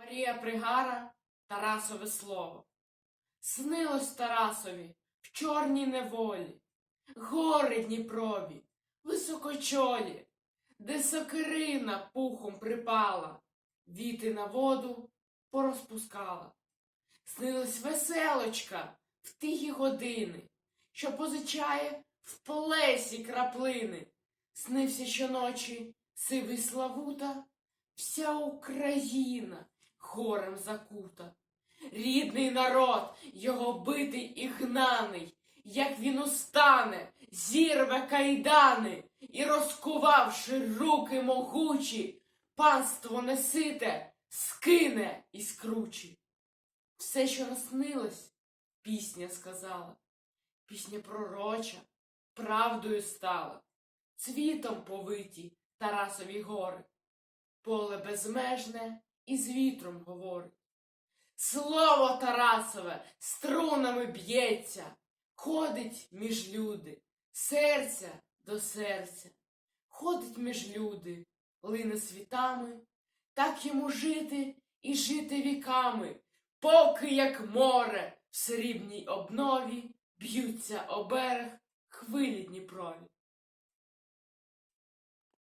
Марія Пригара, Тарасове слово. Снилось Тарасові в чорній неволі, гори Дніпрові, високочолі, де сокирина пухом припала, віти на воду порозпускала. Снилась веселочка в тихі години, що позичає в плесі краплини. Снився щоночі сивий Славута, вся Україна горем закута. Рідний народ, його битий і гнаний, як він устане, зірве кайдани і, розкувавши руки могучі, панство несите, скине і скручі. Все, що наснилось, пісня сказала, пісня пророча, правдою стала, цвітом повиті Тарасові гори, поле безмежне і з вітром говорить. Слово Тарасове струнами б'ється, ходить між люди, серця до серця, ходить між люди, лине світами, так йому жити і жити віками, поки як море в срібній обнові б'ються о берег хвилі Дніпрові.